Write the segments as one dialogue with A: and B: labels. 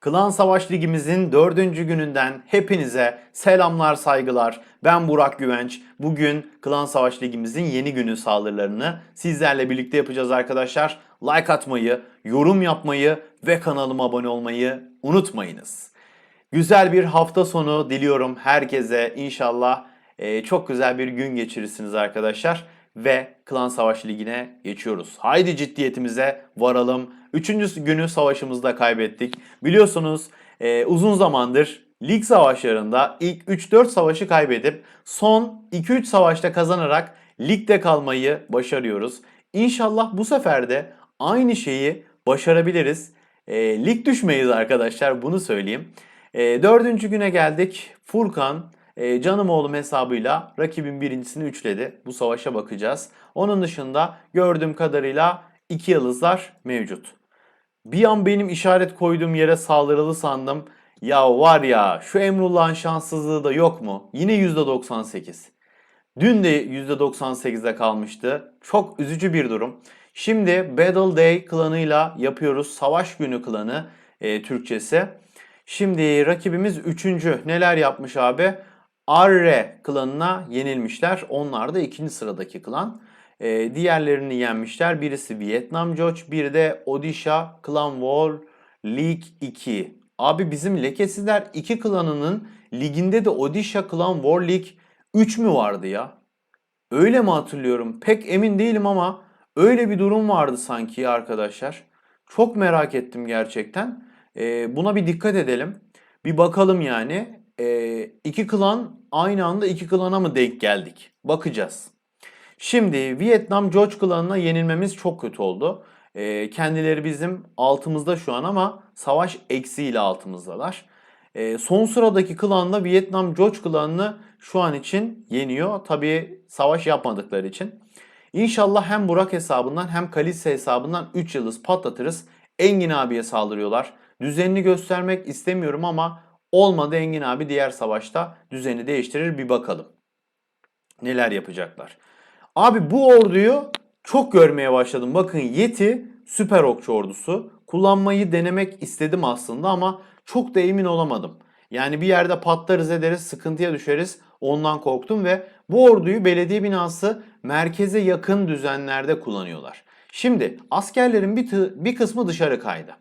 A: Klan Savaş Ligimizin dördüncü gününden hepinize selamlar saygılar. Ben Burak Güvenç. Bugün Klan Savaş Ligimizin yeni günü saldırılarını sizlerle birlikte yapacağız arkadaşlar. Like atmayı, yorum yapmayı ve kanalıma abone olmayı unutmayınız. Güzel bir hafta sonu diliyorum herkese. İnşallah e, çok güzel bir gün geçirirsiniz arkadaşlar. Ve Klan Savaş Ligi'ne geçiyoruz. Haydi ciddiyetimize varalım. Üçüncü günü savaşımızda kaybettik. Biliyorsunuz e, uzun zamandır lig savaşlarında ilk 3-4 savaşı kaybedip son 2-3 savaşta kazanarak ligde kalmayı başarıyoruz. İnşallah bu sefer de aynı şeyi başarabiliriz. E, lig düşmeyiz arkadaşlar bunu söyleyeyim. E, dördüncü güne geldik. Furkan e, Canımoğlu hesabıyla rakibin birincisini üçledi. Bu savaşa bakacağız. Onun dışında gördüğüm kadarıyla iki yıldızlar mevcut. Bir an benim işaret koyduğum yere saldırılı sandım. Ya var ya şu Emrullah'ın şanssızlığı da yok mu? Yine %98. Dün de %98'de kalmıştı. Çok üzücü bir durum. Şimdi Battle Day klanıyla yapıyoruz. Savaş günü klanı e, Türkçesi. Şimdi rakibimiz 3. Neler yapmış abi? Arre klanına yenilmişler. Onlar da ikinci sıradaki klan. Ee, diğerlerini yenmişler. Birisi Vietnam Joch, biri de Odisha Clan War League 2. Abi bizim lekesizler 2 klanının liginde de Odisha Clan War League 3 mü vardı ya? Öyle mi hatırlıyorum? Pek emin değilim ama öyle bir durum vardı sanki ya arkadaşlar. Çok merak ettim gerçekten. Ee, buna bir dikkat edelim. Bir bakalım yani. Ee, iki klan aynı anda iki klana mı denk geldik? Bakacağız. Şimdi Vietnam George klanına yenilmemiz çok kötü oldu. Ee, kendileri bizim altımızda şu an ama savaş eksiğiyle altımızdalar. Ee, son sıradaki klanla Vietnam George klanını şu an için yeniyor. Tabii savaş yapmadıkları için. İnşallah hem Burak hesabından hem Kalise hesabından 3 yıldız patlatırız. Engin abiye saldırıyorlar. Düzenini göstermek istemiyorum ama olmadı Engin abi diğer savaşta düzeni değiştirir bir bakalım. Neler yapacaklar. Abi bu orduyu çok görmeye başladım. Bakın Yeti süper okçu ordusu. Kullanmayı denemek istedim aslında ama çok da emin olamadım. Yani bir yerde patlarız ederiz, sıkıntıya düşeriz. Ondan korktum ve bu orduyu belediye binası merkeze yakın düzenlerde kullanıyorlar. Şimdi askerlerin bir, bir kısmı dışarı kaydı.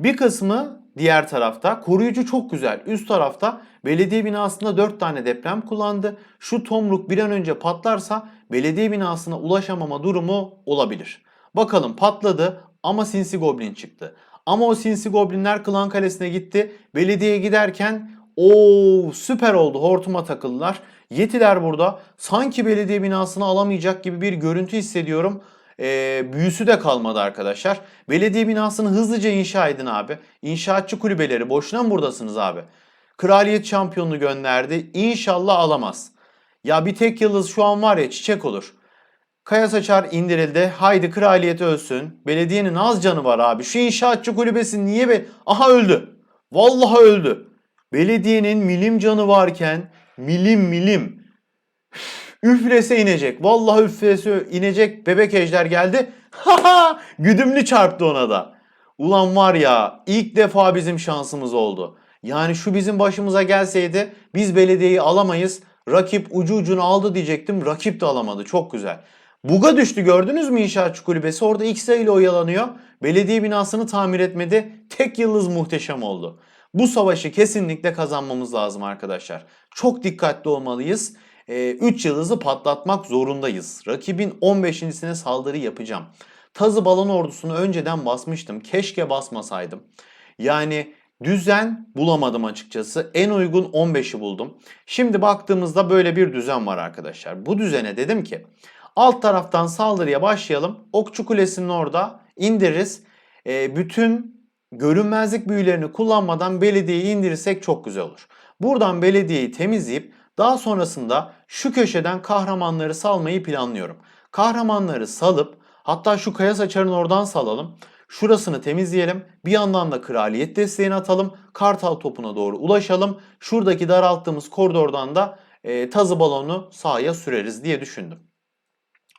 A: Bir kısmı diğer tarafta. Koruyucu çok güzel. Üst tarafta belediye binasında 4 tane deprem kullandı. Şu tomruk bir an önce patlarsa belediye binasına ulaşamama durumu olabilir. Bakalım patladı ama sinsi goblin çıktı. Ama o sinsi goblinler klan kalesine gitti. Belediyeye giderken o süper oldu. Hortuma takıldılar. Yetiler burada. Sanki belediye binasını alamayacak gibi bir görüntü hissediyorum e, büyüsü de kalmadı arkadaşlar. Belediye binasını hızlıca inşa edin abi. İnşaatçı kulübeleri boşuna mı buradasınız abi? Kraliyet şampiyonunu gönderdi. İnşallah alamaz. Ya bir tek yıldız şu an var ya çiçek olur. Kaya saçar indirildi. Haydi kraliyet ölsün. Belediyenin az canı var abi. Şu inşaatçı kulübesi niye be... Aha öldü. Vallahi öldü. Belediyenin milim canı varken milim milim Üflese inecek. Vallahi üflese inecek. Bebek ejder geldi. Haha! Güdümlü çarptı ona da. Ulan var ya ilk defa bizim şansımız oldu. Yani şu bizim başımıza gelseydi biz belediyeyi alamayız. Rakip ucu ucunu aldı diyecektim. Rakip de alamadı. Çok güzel. Buga düştü gördünüz mü inşaatçı kulübesi? Orada X ile oyalanıyor. Belediye binasını tamir etmedi. Tek yıldız muhteşem oldu. Bu savaşı kesinlikle kazanmamız lazım arkadaşlar. Çok dikkatli olmalıyız. 3 yıldızı patlatmak zorundayız. Rakibin 15.sine saldırı yapacağım. Tazı balon ordusunu önceden basmıştım. Keşke basmasaydım. Yani düzen bulamadım açıkçası. En uygun 15'i buldum. Şimdi baktığımızda böyle bir düzen var arkadaşlar. Bu düzene dedim ki alt taraftan saldırıya başlayalım. Okçu kulesinin orada indiririz. E, bütün görünmezlik büyülerini kullanmadan belediyeyi indirirsek çok güzel olur. Buradan belediyeyi temizleyip daha sonrasında şu köşeden kahramanları salmayı planlıyorum. Kahramanları salıp hatta şu kaya saçarın oradan salalım. Şurasını temizleyelim. Bir yandan da kraliyet desteğini atalım. Kartal topuna doğru ulaşalım. Şuradaki daralttığımız koridordan da e, tazı balonu sahaya süreriz diye düşündüm.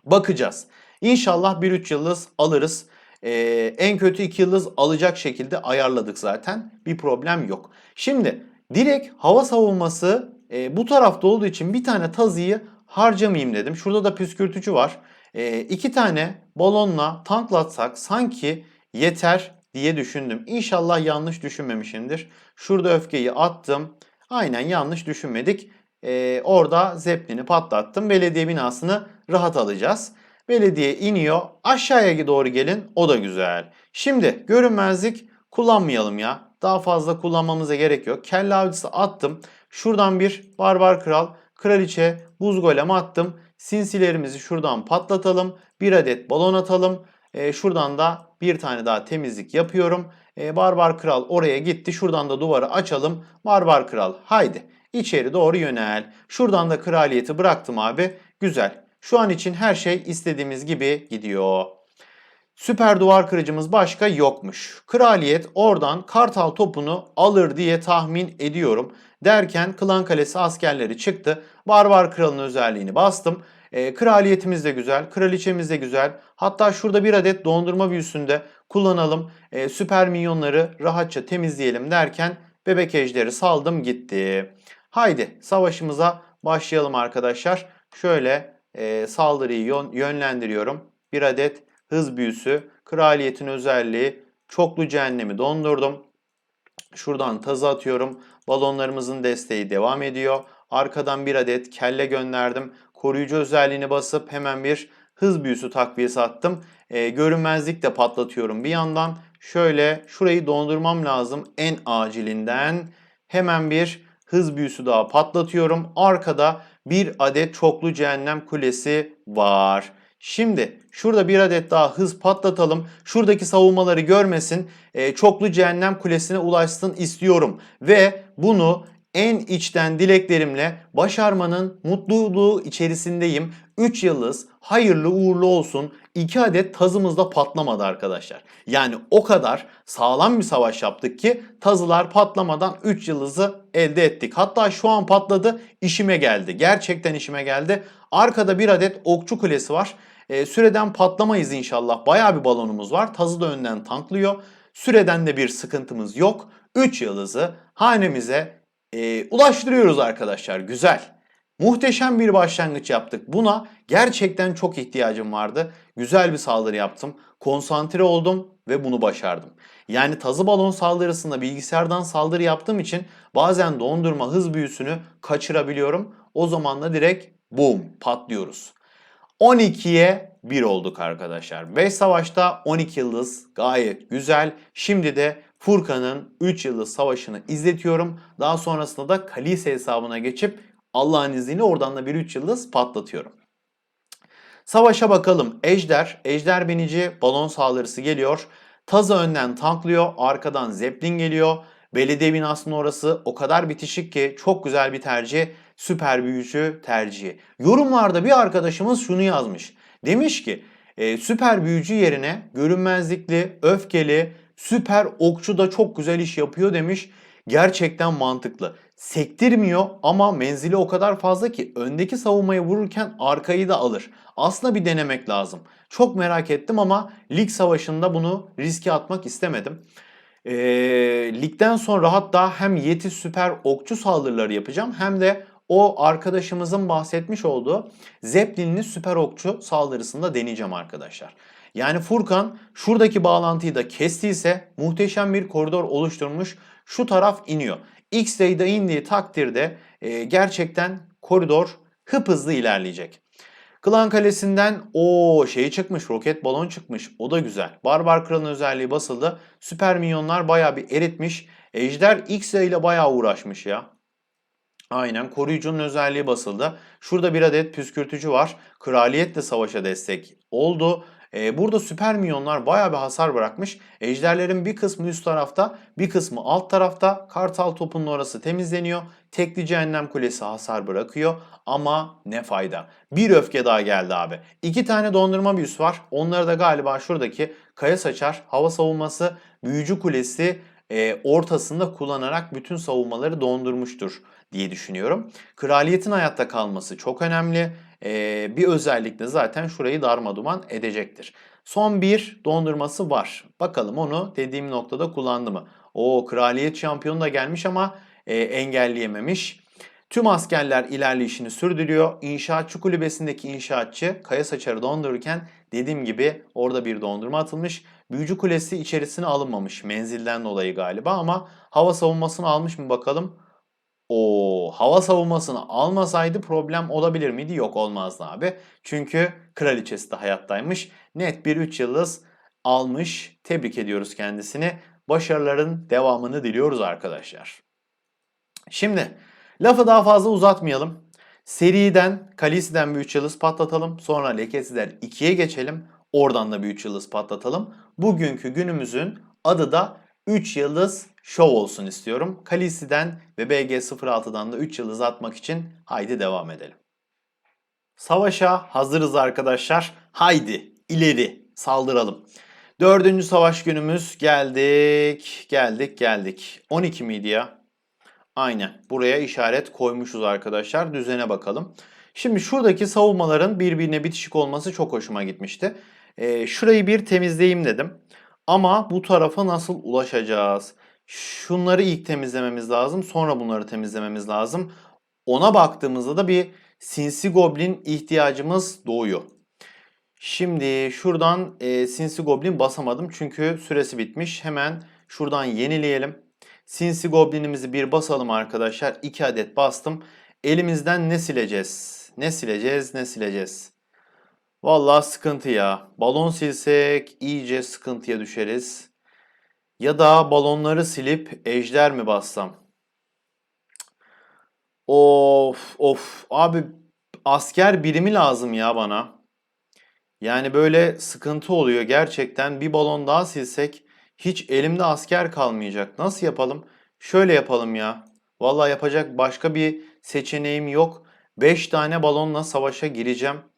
A: Bakacağız. İnşallah bir 3 yıldız alırız. Ee, en kötü 2 yıldız alacak şekilde ayarladık zaten. Bir problem yok. Şimdi direkt hava savunması e, bu tarafta olduğu için bir tane tazıyı harcamayayım dedim. Şurada da püskürtücü var. E, iki tane balonla tanklatsak sanki yeter diye düşündüm. İnşallah yanlış düşünmemişimdir. Şurada öfkeyi attım. Aynen yanlış düşünmedik. E, orada zeplini patlattım. Belediye binasını rahat alacağız. Belediye iniyor. Aşağıya doğru gelin. O da güzel. Şimdi görünmezlik kullanmayalım ya. Daha fazla kullanmamıza gerek yok. Kelle avcısı attım. Şuradan bir barbar kral, kraliçe, buz golem attım. Sinsilerimizi şuradan patlatalım. Bir adet balon atalım. E, şuradan da bir tane daha temizlik yapıyorum. E, barbar kral oraya gitti. Şuradan da duvarı açalım. Barbar kral haydi içeri doğru yönel. Şuradan da kraliyeti bıraktım abi. Güzel. Şu an için her şey istediğimiz gibi gidiyor. Süper duvar kırıcımız başka yokmuş. Kraliyet oradan kartal topunu alır diye tahmin ediyorum. Derken Klan Kalesi askerleri çıktı. Barbar kralın özelliğini bastım. E, kraliyetimiz de güzel, kraliçemiz de güzel. Hatta şurada bir adet dondurma büyüsünde kullanalım. E, süper minyonları rahatça temizleyelim derken bebek ejderi saldım gitti. Haydi savaşımıza başlayalım arkadaşlar. Şöyle e, saldırıyı yön- yönlendiriyorum. Bir adet hız büyüsü, kraliyetin özelliği, çoklu cehennemi dondurdum. Şuradan tazı atıyorum. Balonlarımızın desteği devam ediyor. Arkadan bir adet kelle gönderdim. Koruyucu özelliğini basıp hemen bir hız büyüsü takviyesi attım. E, görünmezlik de patlatıyorum bir yandan. Şöyle şurayı dondurmam lazım en acilinden. Hemen bir hız büyüsü daha patlatıyorum. Arkada bir adet çoklu cehennem kulesi var. Şimdi şurada bir adet daha hız patlatalım. Şuradaki savunmaları görmesin. E, çoklu cehennem kulesine ulaşsın istiyorum. Ve bunu en içten dileklerimle başarmanın mutluluğu içerisindeyim. 3 yıldız hayırlı uğurlu olsun. 2 adet tazımız da patlamadı arkadaşlar. Yani o kadar sağlam bir savaş yaptık ki tazılar patlamadan 3 yıldızı elde ettik. Hatta şu an patladı işime geldi. Gerçekten işime geldi. Arkada bir adet okçu kulesi var. E, süreden patlamayız inşallah. Baya bir balonumuz var. Tazı da önden tanklıyor. Süreden de bir sıkıntımız yok. 3 yıldızı hanemize e, ulaştırıyoruz arkadaşlar. Güzel. Muhteşem bir başlangıç yaptık. Buna gerçekten çok ihtiyacım vardı. Güzel bir saldırı yaptım. Konsantre oldum ve bunu başardım. Yani tazı balon saldırısında bilgisayardan saldırı yaptığım için bazen dondurma hız büyüsünü kaçırabiliyorum. O zaman da direkt boom patlıyoruz. 12'ye 1 olduk arkadaşlar. 5 savaşta 12 yıldız gayet güzel. Şimdi de Furkan'ın 3 yıldız savaşını izletiyorum. Daha sonrasında da Kalise hesabına geçip Allah'ın izniyle oradan da bir 3 yıldız patlatıyorum. Savaşa bakalım. Ejder, Ejder binici balon saldırısı geliyor. Taza önden tanklıyor, arkadan Zeppelin geliyor. Belediye binasının orası o kadar bitişik ki çok güzel bir tercih. Süper büyücü tercihi. Yorumlarda bir arkadaşımız şunu yazmış. Demiş ki e, süper büyücü yerine görünmezlikli, öfkeli, süper okçu da çok güzel iş yapıyor demiş. Gerçekten mantıklı. Sektirmiyor ama menzili o kadar fazla ki öndeki savunmayı vururken arkayı da alır. Aslında bir denemek lazım. Çok merak ettim ama lig savaşında bunu riske atmak istemedim. Ee, ligden sonra hatta hem Yeti süper okçu saldırıları yapacağım hem de o arkadaşımızın bahsetmiş olduğu Zeppelin'li süper okçu saldırısında deneyeceğim arkadaşlar. Yani Furkan şuradaki bağlantıyı da kestiyse muhteşem bir koridor oluşturmuş. Şu taraf iniyor. X-Ray'da indiği takdirde e, gerçekten koridor hıp hızlı ilerleyecek. Klan Kalesi'nden o şey çıkmış, roket balon çıkmış. O da güzel. Barbar Kral'ın özelliği basıldı. Süper minyonlar bayağı bir eritmiş. Ejder X-Ray ile bayağı uğraşmış ya. Aynen koruyucunun özelliği basıldı. Şurada bir adet püskürtücü var. Kraliyet de savaşa destek oldu. Ee, burada süper minyonlar baya bir hasar bırakmış. Ejderlerin bir kısmı üst tarafta bir kısmı alt tarafta. Kartal topunun orası temizleniyor. Tekli cehennem kulesi hasar bırakıyor. Ama ne fayda. Bir öfke daha geldi abi. İki tane dondurma büyüsü var. Onları da galiba şuradaki kaya saçar, hava savunması, büyücü kulesi e, ortasında kullanarak bütün savunmaları dondurmuştur diye düşünüyorum. Kraliyetin hayatta kalması çok önemli. E, bir özellik de zaten şurayı darmaduman edecektir. Son bir dondurması var. Bakalım onu dediğim noktada kullandı mı? O kraliyet şampiyonu da gelmiş ama e, engelleyememiş. Tüm askerler ilerleyişini sürdürüyor. İnşaatçı kulübesindeki inşaatçı kaya saçarı dondururken dediğim gibi orada bir dondurma atılmış. Büyücü kulesi içerisine alınmamış menzilden dolayı galiba ama hava savunmasını almış mı bakalım. O hava savunmasını almasaydı problem olabilir miydi? Yok olmazdı abi. Çünkü kraliçesi de hayattaymış. Net bir 3 yıldız almış. Tebrik ediyoruz kendisini. Başarıların devamını diliyoruz arkadaşlar. Şimdi lafı daha fazla uzatmayalım. Seriden Kalisi'den bir 3 yıldız patlatalım. Sonra Lekesi'den 2'ye geçelim. Oradan da bir 3 yıldız patlatalım. Bugünkü günümüzün adı da 3 yıldız şov olsun istiyorum. Kalisi'den ve BG06'dan da 3 yıldız atmak için haydi devam edelim. Savaşa hazırız arkadaşlar. Haydi ileri saldıralım. Dördüncü savaş günümüz geldik, geldik, geldik. 12 miydi ya? Aynen. Buraya işaret koymuşuz arkadaşlar. Düzene bakalım. Şimdi şuradaki savunmaların birbirine bitişik olması çok hoşuma gitmişti. Ee, şurayı bir temizleyeyim dedim. Ama bu tarafa nasıl ulaşacağız? Şunları ilk temizlememiz lazım. Sonra bunları temizlememiz lazım. Ona baktığımızda da bir sinsi goblin ihtiyacımız doğuyor. Şimdi şuradan e, sinsi goblin basamadım çünkü süresi bitmiş. Hemen şuradan yenileyelim. Sinsi goblinimizi bir basalım arkadaşlar. 2 adet bastım. Elimizden ne sileceğiz? Ne sileceğiz? Ne sileceğiz? Vallahi sıkıntı ya. Balon silsek iyice sıkıntıya düşeriz. Ya da balonları silip ejder mi bassam? Of of abi asker birimi lazım ya bana. Yani böyle sıkıntı oluyor gerçekten. Bir balon daha silsek hiç elimde asker kalmayacak. Nasıl yapalım? Şöyle yapalım ya. Vallahi yapacak başka bir seçeneğim yok. 5 tane balonla savaşa gireceğim.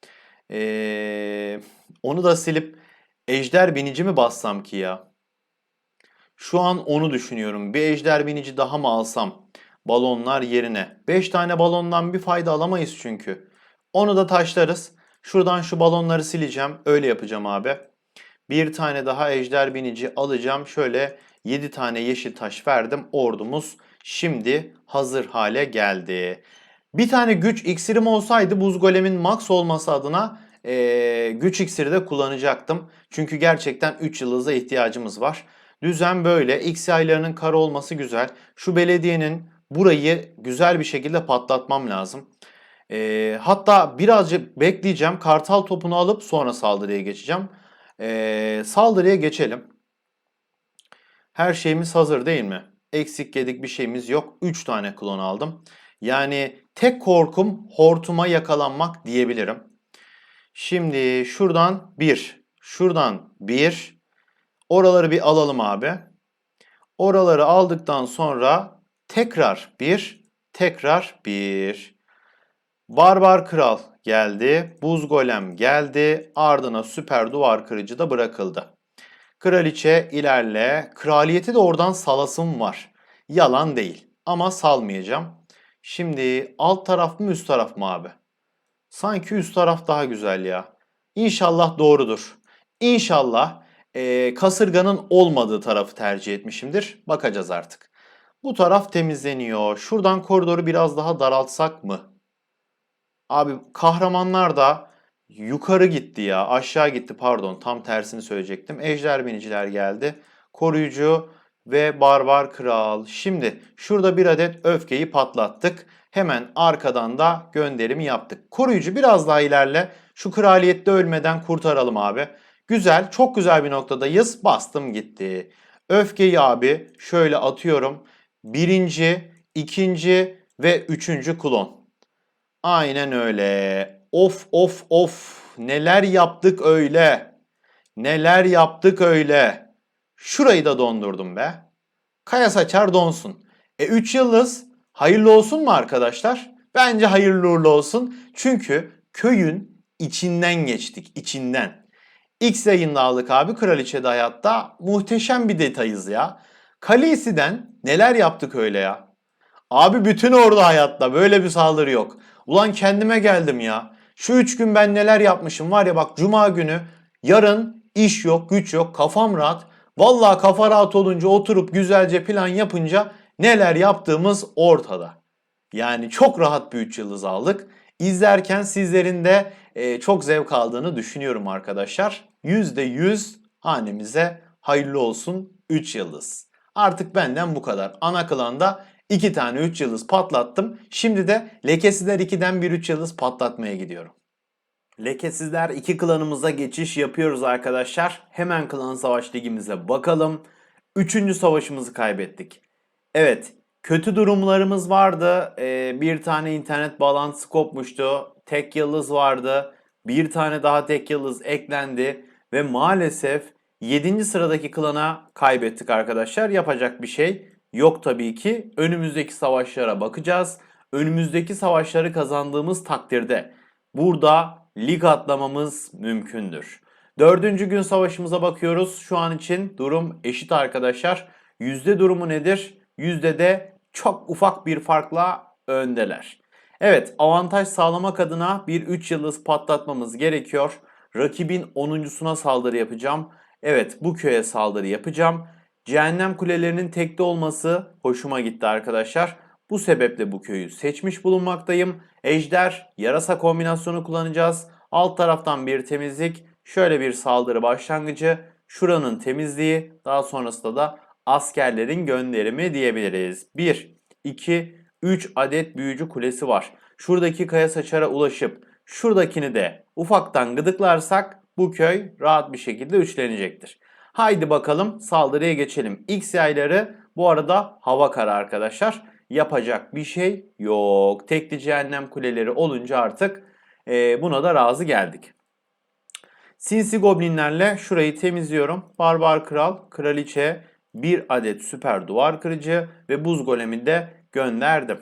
A: Ee, onu da silip ejder binici mi bassam ki ya? Şu an onu düşünüyorum. Bir ejder binici daha mı alsam? Balonlar yerine. 5 tane balondan bir fayda alamayız çünkü. Onu da taşlarız. Şuradan şu balonları sileceğim. Öyle yapacağım abi. Bir tane daha ejder binici alacağım. Şöyle 7 tane yeşil taş verdim. Ordumuz şimdi hazır hale geldi. Bir tane güç iksirim olsaydı buz golemin max olması adına ee, güç iksiri de kullanacaktım. Çünkü gerçekten 3 yıldıza ihtiyacımız var. Düzen böyle. X aylarının kara olması güzel. Şu belediyenin burayı güzel bir şekilde patlatmam lazım. Ee, hatta birazcık bekleyeceğim. Kartal topunu alıp sonra saldırıya geçeceğim. Ee, saldırıya geçelim. Her şeyimiz hazır değil mi? Eksik yedik bir şeyimiz yok. 3 tane klon aldım. Yani tek korkum hortuma yakalanmak diyebilirim. Şimdi şuradan 1, şuradan 1. Oraları bir alalım abi. Oraları aldıktan sonra tekrar 1, tekrar 1. Barbar Kral geldi. Buz Golem geldi. Ardına süper duvar kırıcı da bırakıldı. Kraliçe ilerle. Kraliyeti de oradan salasım var. Yalan değil. Ama salmayacağım. Şimdi alt taraf mı üst taraf mı abi? Sanki üst taraf daha güzel ya. İnşallah doğrudur. İnşallah e, kasırganın olmadığı tarafı tercih etmişimdir. Bakacağız artık. Bu taraf temizleniyor. Şuradan koridoru biraz daha daraltsak mı? Abi kahramanlar da yukarı gitti ya. Aşağı gitti pardon. Tam tersini söyleyecektim. Ejder biniciler geldi. Koruyucu ve barbar kral. Şimdi şurada bir adet öfkeyi patlattık. Hemen arkadan da gönderimi yaptık. Koruyucu biraz daha ilerle. Şu kraliyette ölmeden kurtaralım abi. Güzel, çok güzel bir noktadayız. Bastım gitti. Öfkeyi abi şöyle atıyorum. Birinci, ikinci ve üçüncü klon. Aynen öyle. Of of of. Neler yaptık öyle. Neler yaptık öyle. Şurayı da dondurdum be. Kaya saçar donsun. E 3 yıldız hayırlı olsun mu arkadaşlar? Bence hayırlı uğurlu olsun. Çünkü köyün içinden geçtik. içinden. X yayında aldık abi Kraliçe'de hayatta. Muhteşem bir detayız ya. Kalisi'den neler yaptık öyle ya? Abi bütün ordu hayatta böyle bir saldırı yok. Ulan kendime geldim ya. Şu üç gün ben neler yapmışım var ya bak cuma günü yarın iş yok güç yok kafam rahat. Vallahi kafa rahat olunca oturup güzelce plan yapınca neler yaptığımız ortada. Yani çok rahat bir 3 yıldız aldık. İzlerken sizlerin de e, çok zevk aldığını düşünüyorum arkadaşlar. %100 hanemize hayırlı olsun 3 yıldız. Artık benden bu kadar. Ana klanda 2 tane 3 yıldız patlattım. Şimdi de Lekesizler 2'den bir 3 yıldız patlatmaya gidiyorum. Lekesizler 2 klanımıza geçiş yapıyoruz arkadaşlar. Hemen klan savaş ligimize bakalım. Üçüncü savaşımızı kaybettik. Evet kötü durumlarımız vardı. Ee, bir tane internet bağlantısı kopmuştu. Tek yıldız vardı. Bir tane daha tek yıldız eklendi. Ve maalesef 7. sıradaki klana kaybettik arkadaşlar. Yapacak bir şey yok tabii ki. Önümüzdeki savaşlara bakacağız. Önümüzdeki savaşları kazandığımız takdirde burada lig atlamamız mümkündür. Dördüncü gün savaşımıza bakıyoruz. Şu an için durum eşit arkadaşlar. Yüzde durumu nedir? Yüzde de çok ufak bir farkla öndeler. Evet avantaj sağlamak adına bir 3 yıldız patlatmamız gerekiyor. Rakibin 10.suna saldırı yapacağım. Evet bu köye saldırı yapacağım. Cehennem kulelerinin tekte olması hoşuma gitti arkadaşlar. Bu sebeple bu köyü seçmiş bulunmaktayım. Ejder, yarasa kombinasyonu kullanacağız. Alt taraftan bir temizlik, şöyle bir saldırı başlangıcı, şuranın temizliği, daha sonrasında da askerlerin gönderimi diyebiliriz. 1, 2, 3 adet büyücü kulesi var. Şuradaki kaya saçara ulaşıp şuradakini de ufaktan gıdıklarsak bu köy rahat bir şekilde üçlenecektir. Haydi bakalım saldırıya geçelim. X yayları bu arada hava kara arkadaşlar. Yapacak bir şey yok. Tekli cehennem kuleleri olunca artık e, buna da razı geldik. Sinsi goblinlerle şurayı temizliyorum. Barbar kral, kraliçe, bir adet süper duvar kırıcı ve buz golemi de gönderdim.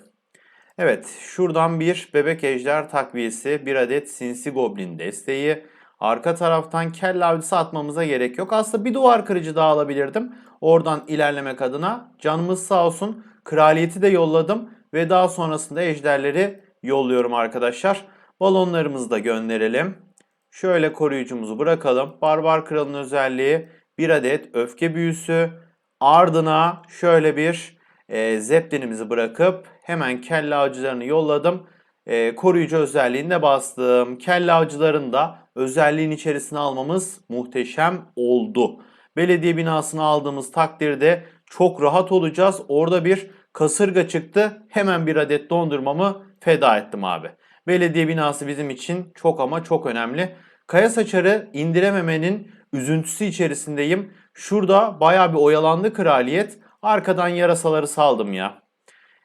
A: Evet şuradan bir bebek ejder takviyesi, bir adet sinsi goblin desteği. Arka taraftan kelle avcısı atmamıza gerek yok. Aslında bir duvar kırıcı daha alabilirdim. Oradan ilerlemek adına canımız sağ olsun. Kraliyeti de yolladım ve daha sonrasında ejderleri yolluyorum arkadaşlar. Balonlarımızı da gönderelim. Şöyle koruyucumuzu bırakalım. Barbar kralın özelliği bir adet öfke büyüsü. Ardına şöyle bir e, zeplinimizi bırakıp hemen kelle avcılarını yolladım. E, koruyucu özelliğini de bastım. Kelle avcılarını da özelliğin içerisine almamız muhteşem oldu. Belediye binasını aldığımız takdirde çok rahat olacağız. Orada bir kasırga çıktı. Hemen bir adet dondurmamı feda ettim abi. Belediye binası bizim için çok ama çok önemli. Kaya saçarı indirememenin üzüntüsü içerisindeyim. Şurada baya bir oyalandı kraliyet. Arkadan yarasaları saldım ya.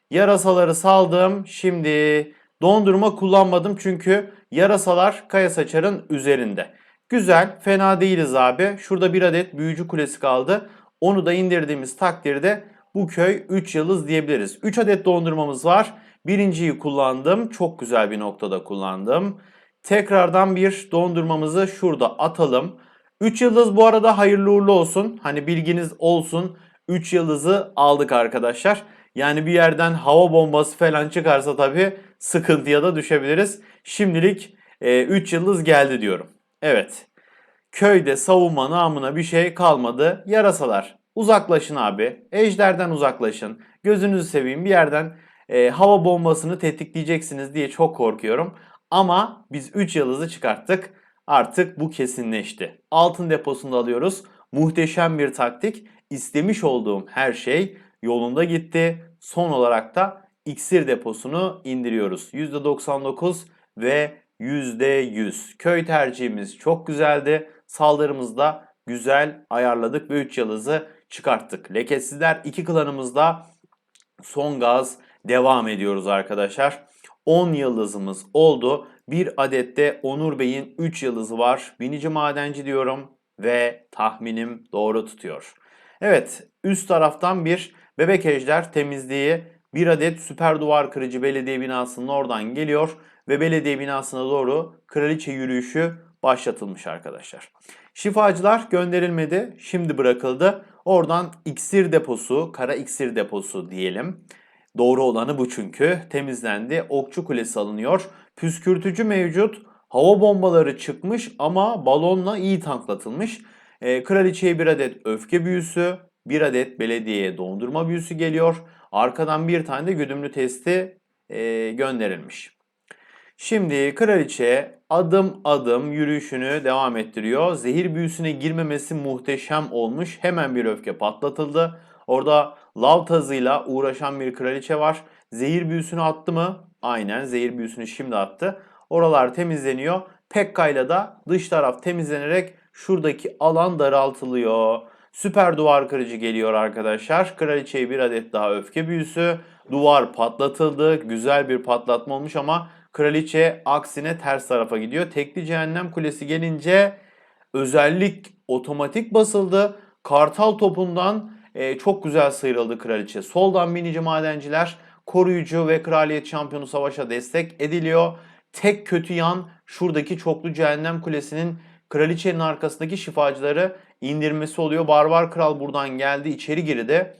A: Yarasaları saldım. Şimdi dondurma kullanmadım çünkü yarasalar kaya saçarın üzerinde. Güzel, fena değiliz abi. Şurada bir adet büyücü kulesi kaldı. Onu da indirdiğimiz takdirde bu köy 3 yıldız diyebiliriz. 3 adet dondurmamız var. Birinciyi kullandım. Çok güzel bir noktada kullandım. Tekrardan bir dondurmamızı şurada atalım. 3 yıldız bu arada hayırlı uğurlu olsun. Hani bilginiz olsun. 3 yıldızı aldık arkadaşlar. Yani bir yerden hava bombası falan çıkarsa tabii sıkıntıya da düşebiliriz. Şimdilik 3 e, yıldız geldi diyorum. Evet. Köyde savunma namına bir şey kalmadı. Yarasalar uzaklaşın abi. Ejderden uzaklaşın. Gözünüzü seveyim bir yerden e, hava bombasını tetikleyeceksiniz diye çok korkuyorum. Ama biz 3 yıldızı çıkarttık. Artık bu kesinleşti. Altın deposunda alıyoruz. Muhteşem bir taktik. İstemiş olduğum her şey yolunda gitti. Son olarak da iksir deposunu indiriyoruz. %99 ve %100. Köy tercihimiz çok güzeldi. Saldırımızda güzel ayarladık ve 3 yıldızı çıkarttık. Lekesizler iki klanımızda son gaz devam ediyoruz arkadaşlar. 10 yıldızımız oldu. Bir adette Onur Bey'in 3 yıldızı var. Binici madenci diyorum ve tahminim doğru tutuyor. Evet üst taraftan bir bebek ejder temizliği bir adet süper duvar kırıcı belediye binasının oradan geliyor ve belediye binasına doğru kraliçe yürüyüşü başlatılmış arkadaşlar. Şifacılar gönderilmedi, şimdi bırakıldı. Oradan iksir deposu, kara iksir deposu diyelim. Doğru olanı bu çünkü. Temizlendi. Okçu kulesi alınıyor. Püskürtücü mevcut. Hava bombaları çıkmış ama balonla iyi tanklatılmış. E, kraliçeye bir adet öfke büyüsü, bir adet belediyeye dondurma büyüsü geliyor. Arkadan bir tane de güdümlü testi e, gönderilmiş. Şimdi kraliçe adım adım yürüyüşünü devam ettiriyor. Zehir büyüsüne girmemesi muhteşem olmuş. Hemen bir öfke patlatıldı. Orada lav tazıyla uğraşan bir kraliçe var. Zehir büyüsünü attı mı? Aynen zehir büyüsünü şimdi attı. Oralar temizleniyor. Pekka'yla da dış taraf temizlenerek şuradaki alan daraltılıyor. Süper duvar kırıcı geliyor arkadaşlar. Kraliçeye bir adet daha öfke büyüsü. Duvar patlatıldı. Güzel bir patlatma olmuş ama kraliçe aksine ters tarafa gidiyor. Tekli cehennem kulesi gelince özellik otomatik basıldı. Kartal topundan e, çok güzel sıyrıldı kraliçe. Soldan minici madenciler koruyucu ve kraliyet şampiyonu savaşa destek ediliyor. Tek kötü yan şuradaki çoklu cehennem kulesinin kraliçenin arkasındaki şifacıları indirmesi oluyor. Barbar kral buradan geldi içeri girdi.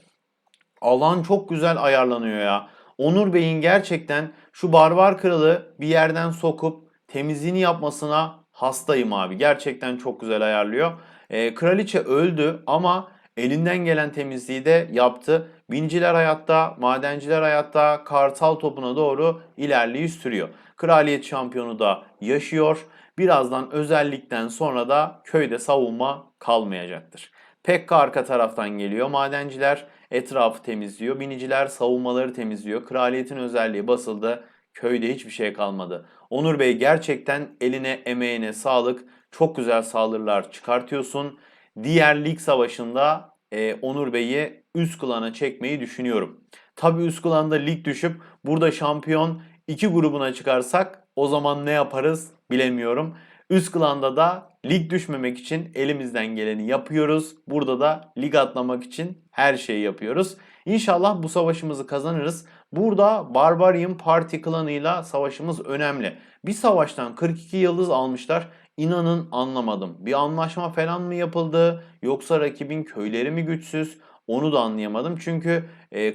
A: Alan çok güzel ayarlanıyor ya. Onur Bey'in gerçekten şu barbar kralı bir yerden sokup temizliğini yapmasına hastayım abi. Gerçekten çok güzel ayarlıyor. Ee, kraliçe öldü ama elinden gelen temizliği de yaptı. Binciler hayatta, madenciler hayatta, kartal topuna doğru ilerleyi sürüyor. Kraliyet şampiyonu da yaşıyor. Birazdan özellikten sonra da köyde savunma kalmayacaktır. Pekka arka taraftan geliyor. Madenciler etrafı temizliyor. Biniciler savunmaları temizliyor. Kraliyetin özelliği basıldı. Köyde hiçbir şey kalmadı. Onur Bey gerçekten eline emeğine sağlık. Çok güzel saldırılar çıkartıyorsun. Diğer lig savaşında e, Onur Bey'i üst klana çekmeyi düşünüyorum. Tabii üst klanda lig düşüp burada şampiyon iki grubuna çıkarsak o zaman ne yaparız bilemiyorum. Üst klanda da lig düşmemek için elimizden geleni yapıyoruz. Burada da lig atlamak için her şeyi yapıyoruz. İnşallah bu savaşımızı kazanırız. Burada Barbarian Party klanıyla savaşımız önemli. Bir savaştan 42 yıldız almışlar. İnanın anlamadım. Bir anlaşma falan mı yapıldı yoksa rakibin köyleri mi güçsüz? Onu da anlayamadım. Çünkü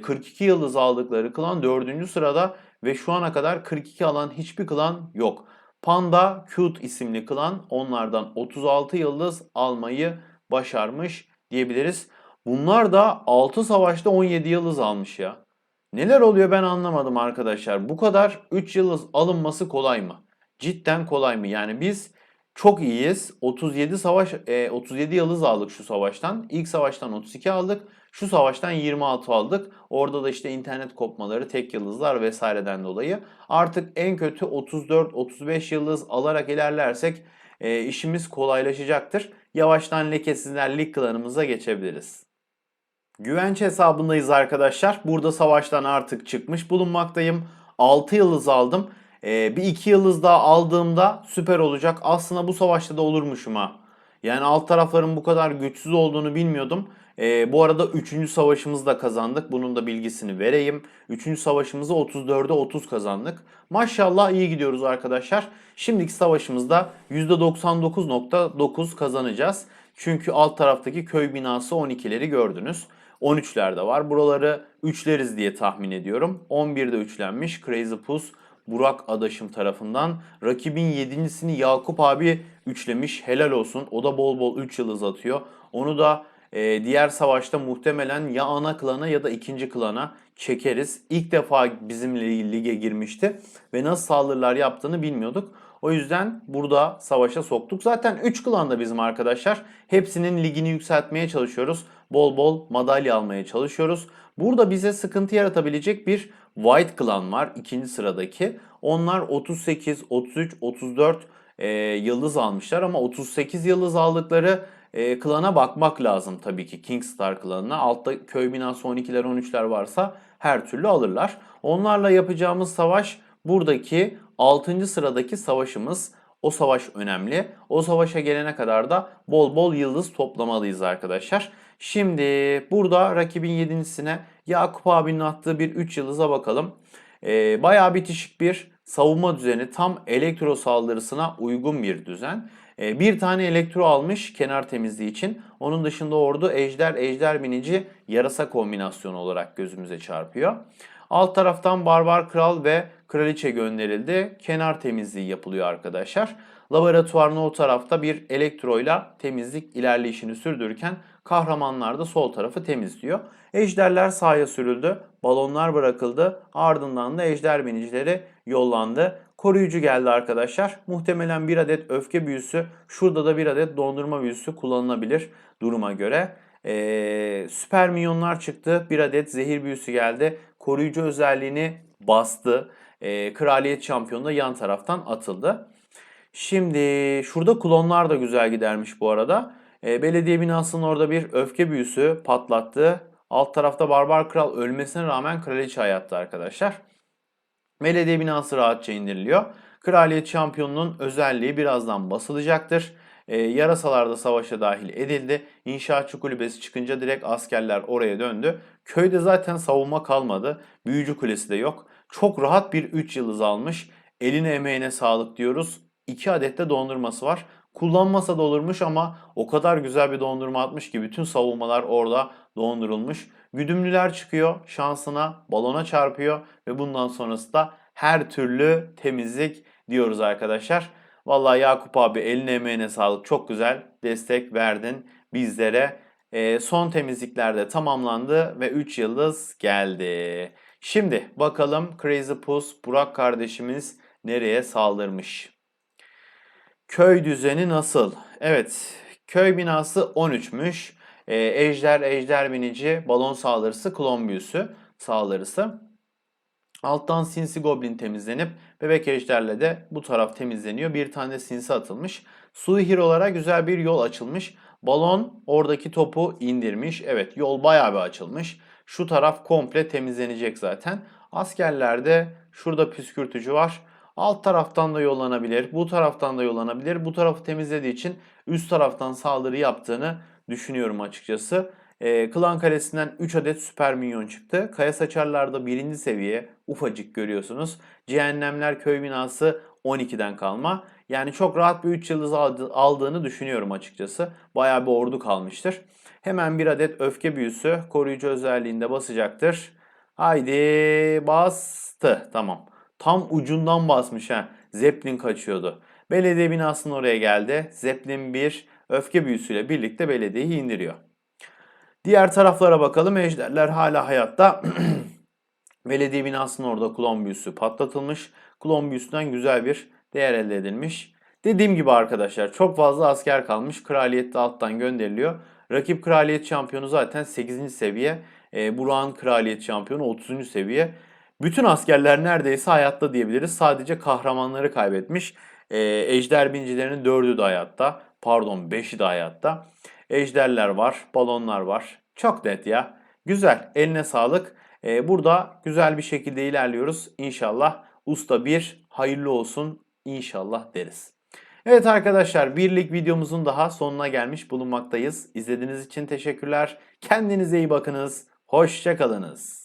A: 42 yıldız aldıkları klan 4. sırada ve şu ana kadar 42 alan hiçbir klan yok. Panda Cute isimli klan onlardan 36 yıldız almayı başarmış diyebiliriz. Bunlar da 6 savaşta 17 yıldız almış ya. Neler oluyor ben anlamadım arkadaşlar. Bu kadar 3 yıldız alınması kolay mı? Cidden kolay mı? Yani biz çok iyiyiz. 37 savaş e, 37 yıldız aldık şu savaştan. İlk savaştan 32 aldık. Şu savaştan 26 aldık. Orada da işte internet kopmaları, tek yıldızlar vesaireden dolayı. Artık en kötü 34-35 yıldız alarak ilerlersek e, işimiz kolaylaşacaktır. Yavaştan lekesizler lig klanımıza geçebiliriz. Güvenç hesabındayız arkadaşlar. Burada savaştan artık çıkmış bulunmaktayım. 6 yıldız aldım. Ee, bir 2 yıldız daha aldığımda süper olacak. Aslında bu savaşta da olurmuşum ha. Yani alt tarafların bu kadar güçsüz olduğunu bilmiyordum. Ee, bu arada 3. savaşımızı da kazandık. Bunun da bilgisini vereyim. 3. savaşımızı 34'e 30 kazandık. Maşallah iyi gidiyoruz arkadaşlar. Şimdiki savaşımızda %99.9 kazanacağız. Çünkü alt taraftaki köy binası 12'leri gördünüz. 13'ler de var. Buraları 3'leriz diye tahmin ediyorum. 11'de üçlenmiş. Crazy Puss Burak Adaşım tarafından. Rakibin 7.sini Yakup abi üçlemiş. Helal olsun. O da bol bol 3 yıldız atıyor. Onu da e, diğer savaşta muhtemelen ya ana klana ya da ikinci klana çekeriz. İlk defa bizimle lige girmişti ve nasıl saldırılar yaptığını bilmiyorduk. O yüzden burada savaşa soktuk. Zaten 3 klan da bizim arkadaşlar. Hepsinin ligini yükseltmeye çalışıyoruz. Bol bol madalya almaya çalışıyoruz. Burada bize sıkıntı yaratabilecek bir White Clan var ikinci sıradaki. Onlar 38, 33, 34 e, yıldız almışlar ama 38 yıldız aldıkları e, klana bakmak lazım tabii ki Kingstar klanına. Altta köy binası 12'ler 13'ler varsa her türlü alırlar. Onlarla yapacağımız savaş buradaki 6. sıradaki savaşımız. O savaş önemli. O savaşa gelene kadar da bol bol yıldız toplamalıyız arkadaşlar. Şimdi burada rakibin 7.sine Yakup abinin attığı bir 3 yıldıza bakalım. Ee, bayağı bitişik bir savunma düzeni. Tam elektro saldırısına uygun bir düzen. E, bir tane elektro almış kenar temizliği için. Onun dışında ordu ejder, ejder binici yarasa kombinasyonu olarak gözümüze çarpıyor. Alt taraftan barbar kral ve kraliçe gönderildi. Kenar temizliği yapılıyor arkadaşlar. Laboratuvarın o tarafta bir elektroyla temizlik ilerleyişini sürdürürken kahramanlar da sol tarafı temizliyor. Ejderler sahaya sürüldü. Balonlar bırakıldı. Ardından da ejder binicileri yollandı. Koruyucu geldi arkadaşlar. Muhtemelen bir adet öfke büyüsü, şurada da bir adet dondurma büyüsü kullanılabilir duruma göre. Ee, süper minyonlar çıktı. Bir adet zehir büyüsü geldi. Koruyucu özelliğini bastı. Ee, Kraliyet şampiyonu da yan taraftan atıldı. Şimdi şurada klonlar da güzel gidermiş bu arada. Ee, belediye binasının orada bir öfke büyüsü patlattı. Alt tarafta Barbar Kral ölmesine rağmen kraliçe hayatta arkadaşlar. Belediye binası rahatça indiriliyor. Kraliyet şampiyonunun özelliği birazdan basılacaktır. Ee, yarasalar da savaşa dahil edildi. İnşaatçı kulübesi çıkınca direkt askerler oraya döndü. Köyde zaten savunma kalmadı. Büyücü kulesi de yok. Çok rahat bir 3 yıldız almış. Eline emeğine sağlık diyoruz. 2 adet de dondurması var. Kullanmasa da olurmuş ama o kadar güzel bir dondurma atmış ki bütün savunmalar orada dondurulmuş. Güdümlüler çıkıyor şansına balona çarpıyor ve bundan sonrası da her türlü temizlik diyoruz arkadaşlar. Vallahi Yakup abi eline emeğine sağlık çok güzel destek verdin bizlere. Ee, son temizlikler de tamamlandı ve 3 yıldız geldi. Şimdi bakalım Crazy Puss Burak kardeşimiz nereye saldırmış? Köy düzeni nasıl? Evet, köy binası 13'müş. Ee, ejder, ejder binici, balon saldırısı, klon saldırısı. Alttan sinsi goblin temizlenip bebek ejderle de bu taraf temizleniyor. Bir tane sinsi atılmış. Sui Hero'lara güzel bir yol açılmış. Balon oradaki topu indirmiş. Evet yol bayağı bir açılmış. Şu taraf komple temizlenecek zaten. Askerlerde şurada püskürtücü var. Alt taraftan da yollanabilir. Bu taraftan da yollanabilir. Bu tarafı temizlediği için üst taraftan saldırı yaptığını düşünüyorum açıkçası. Ee, Klan Kalesi'nden 3 adet süper minyon çıktı. Kaya Saçarlar'da birinci seviye ufacık görüyorsunuz. Cehennemler köy binası 12'den kalma. Yani çok rahat bir 3 yıldız aldı- aldığını düşünüyorum açıkçası. Bayağı bir ordu kalmıştır. Hemen bir adet öfke büyüsü koruyucu özelliğinde basacaktır. Haydi bastı. Tamam. Tam ucundan basmış ha. Zeppelin kaçıyordu. Belediye binasının oraya geldi. Zeppelin 1 öfke büyüsüyle birlikte belediyeyi indiriyor. Diğer taraflara bakalım. Ejderler hala hayatta. Belediye binasının orada klon patlatılmış. Klon güzel bir değer elde edilmiş. Dediğim gibi arkadaşlar çok fazla asker kalmış. Kraliyet de alttan gönderiliyor. Rakip kraliyet şampiyonu zaten 8. seviye. E, Burak'ın kraliyet şampiyonu 30. seviye. Bütün askerler neredeyse hayatta diyebiliriz. Sadece kahramanları kaybetmiş. E, ejder bincilerinin 4'ü de hayatta. Pardon 5'i de hayatta. Ejderler var, balonlar var. Çok net ya. Güzel. Eline sağlık. Ee, burada güzel bir şekilde ilerliyoruz. İnşallah usta bir hayırlı olsun inşallah deriz. Evet arkadaşlar birlik videomuzun daha sonuna gelmiş bulunmaktayız. İzlediğiniz için teşekkürler. Kendinize iyi bakınız. Hoşçakalınız.